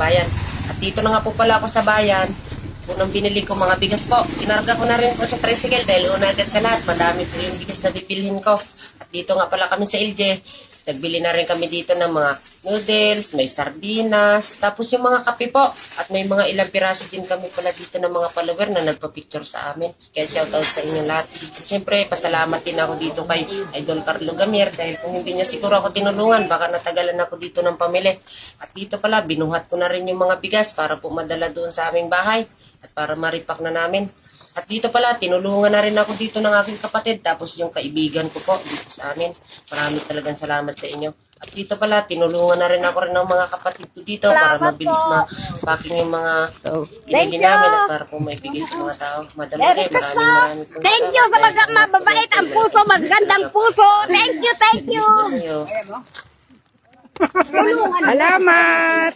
bayan. At dito na nga po pala ako sa bayan. Unang binili ko mga bigas po. Kinarga ko na rin po sa tricycle dahil una agad sa lahat. Madami po yung bigas na bibilhin ko. At dito nga pala kami sa LJ. Nagbili na rin kami dito ng mga noodles, may sardinas, tapos yung mga kape po. At may mga ilang piraso din kami pala dito ng mga follower na nagpa-picture sa amin. Kaya shoutout sa inyong lahat. At syempre, pasalamat din ako dito kay Idol Carlo Gamier dahil kung hindi niya siguro ako tinulungan, baka natagalan ako dito ng pamili. At dito pala, binuhat ko na rin yung mga bigas para po madala doon sa aming bahay at para maripak na namin. At dito pala, tinulungan na rin ako dito ng aking kapatid tapos yung kaibigan ko po dito sa amin. Maraming talagang salamat sa inyo. At dito pala, tinulungan na rin ako rin ng mga kapatid ko dito para mabilis ma-packing yung mga binili namin at para po may bigay sa mga tao. Madam Jay, maraming maraming po. Thank you sa mga mababait ang puso, magandang puso. Thank you, thank you. Sa'yo. Salamat!